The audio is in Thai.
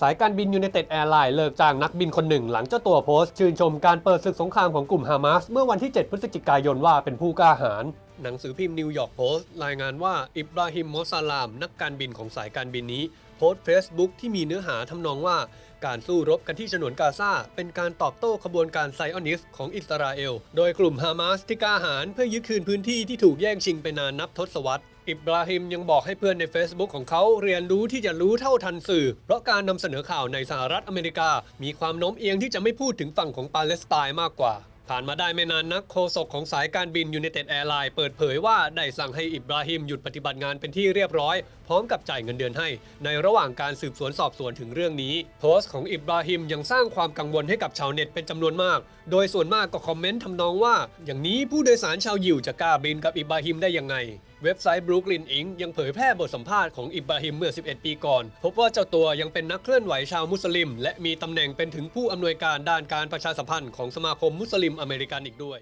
สายการบินยูเนเต็ดแอร์ไลน์เลิกจ้างนักบินคนหนึ่ง หลังเจ้าตัวโพสต์ชื่นชมการเปิดศึกสงครามของกลุ่มฮามาสเมื่อวันที่ 7 พฤศจิกายนว่าเป็นผู้กล้าหาญ หนังสือพิมพ์นิวยอร์กโพสต์รายงานว่าอิบราฮิมมอซาลาม นักการบินของสายการบินนี้ โพสต์ Facebook ที่มีเนื้อหาทำนองว่า การสู้รบกันที่ฉนวนกาซาเป็นการตอบโต้ขบวนการไซออนิสของอิสราเอล โดยกลุ่มฮามาสที่กล้าหาญเพื่อยึดคืนพื้นที่ที่ถูกแย่งชิงไปนานนับทศวรรษอิบราฮิมยังบอกให้เพื่อนใน Facebook ของเขาเรียนรู้ที่จะรู้เท่าทันสื่อ เพราะการนำเสนอข่าวในสหรัฐอเมริกา มีความโน้มเอียงที่จะไม่พูดถึงฝั่งของปาเลสไตน์มากกว่า ผ่านมาได้ไม่นานนักโฆษกของสายการบินยู n นเต็ดแอร์ไลน์เปิดเผยว่าได้สั่งให้อิบราฮิมหยุดปฏิบัติงานเป็นที่เรียบร้อย พร้อมกับจ่ายเงินเดือนให้ ในระหว่างการสืบสวนสอบสวนถึงเรื่องนี้ โพสต์ของอิบราฮิมยังสร้างความกังวลให้กับชาวเน็ตเป็นจำนวนมาก โดยส่วนมากก็คอมเมนต์ทำนองว่า อย่างนี้ผู้โดยสารชาวยิวจะกล้าบินกับอิบราฮิมได้ยังไงเว็บไซต์ Brooklyn Inc. ยังเผยแพร่บทสัมภาษณ์ของอิบราฮิมเมื่อ 11 ปีก่อน พบว่าเจ้าตัวยังเป็นนักเคลื่อนไหวชาวมุสลิม และมีตำแหน่งเป็นถึงผู้อำนวยการด้านการประชาสัมพันธ์ของสมาคมมุสลิมอเมริกันอีกด้วย